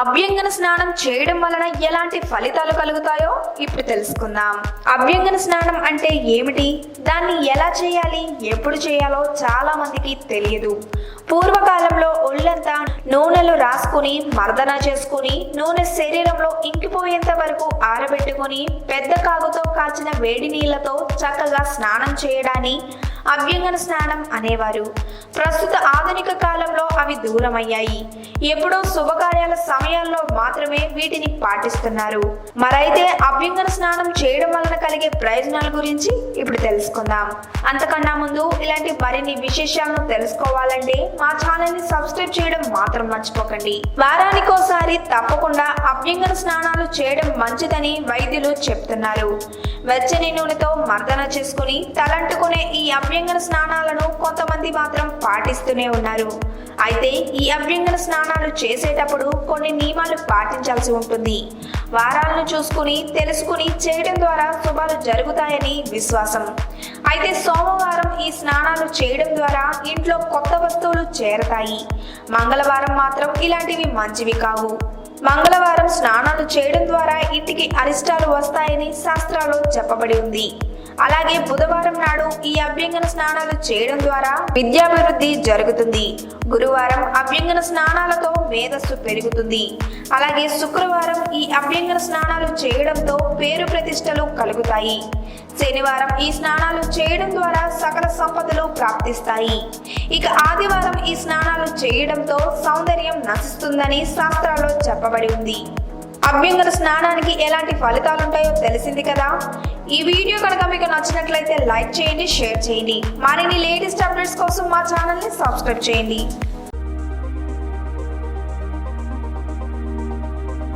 అభ్యంగన స్నానం చేయడం వలన ఎలాంటి ఫలితాలు కలుగుతాయో ఇప్పుడు తెలుసుకుందాం. అభ్యంగన స్నానం అంటే ఏమిటి? దాన్ని ఎలా చేయాలి? ఎప్పుడు చేయాలో చాలా మందికి తెలియదు. పూర్వకాలంలో ఒళ్ళంతా నూనెలు రాసుకుని మర్దన చేసుకుని నూనె శరీరంలో ఇంకిపోయేంత వరకు ఆరబెట్టుకుని పెద్ద కాగుతో కాచిన వేడి నీళ్ళతో చక్కగా స్నానం చేయడాన్ని అభ్యంగన స్నానం అనేవారు. ప్రస్తుత ఆధునిక కాలంలో అవి దూరమయ్యాయి. ఎప్పుడో శుభకార్యాల సమయాల్లో మాత్రమే వీటిని పాటిస్తున్నారు. మరైతే అభ్యంగన స్నానం చేయడం వలన కలిగే ప్రయోజనాల గురించి ఇప్పుడు తెలుసుకుందాం. అంతకన్నా ముందు ఇలాంటి మరిన్ని విశేషాలను తెలుసుకోవాలంటే మా ఛానల్ని సబ్స్క్రైబ్ చేయడం మాత్రం మర్చిపోకండి. వారానికోసారి తప్పకుండా అభ్యంగన స్నానాలు చేయడం మంచిదని వైద్యులు చెప్తున్నారు. వెచ్చని నూనెతో మర్దన చేసుకుని తలంటుకునే ఈ అభ్యంగన స్నానాలను కొంతమంది మాత్రం పాటిస్తూనే ఉన్నారు. అయితే ఈ అభ్యంగన స్నానాలు చేసేటప్పుడు కొన్ని నియమాలు పాటించాల్సి ఉంటుంది. వారాలను చూసుకుని తెలుసుకుని చేయడం ద్వారా శుభాలు జరుగుతాయని విశ్వాసం. అయితే సోమవారం ఈ స్నానాలు చేయడం ద్వారా ఇంట్లో కొత్త వస్తువులు చేరతాయి. మంగళవారం మాత్రం ఇలాంటివి మంచివి కావు. మంగళవారం స్నానాలు చేయడం ద్వారా ఇంటికి అరిష్టాలు వస్తాయని శాస్త్రాల్లో చెప్పబడి ఉంది. అలాగే బుధవారం నాడు ఈ అభ్యంగన స్నానాలు చేయడం ద్వారా విద్యాభివృద్ధి జరుగుతుంది. గురువారం అభ్యంగన స్నానాలతో మేధస్సు పెరుగుతుంది. అలాగే శుక్రవారం ఈ అభ్యంగన స్నానాలు చేయడంతో పేరు ప్రతిష్టలు కలుగుతాయి. శనివారం ఈ స్నానాలు చేయడం ద్వారా సకల సంపదలు ప్రాప్తిస్తాయి. ఇక ఆదివారం ఈ స్నానాలు చేయడంతో సౌందర్యం నశిస్తుందని శాస్త్రాల్లో చెప్పబడి ఉంది. అభ్యంగన స్నానానికి ఎలాంటి ఫలితాలు ఉంటాయో తెలిసింది కదా? ఈ వీడియో కనుక మీకు నచ్చినట్లయితే లైక్ చేయండి షేర్ చేయండి. మరిన్ని లేటెస్ట్ అప్డేట్స్ కోసం మా ఛానల్ని సబ్స్క్రైబ్ చేయండి.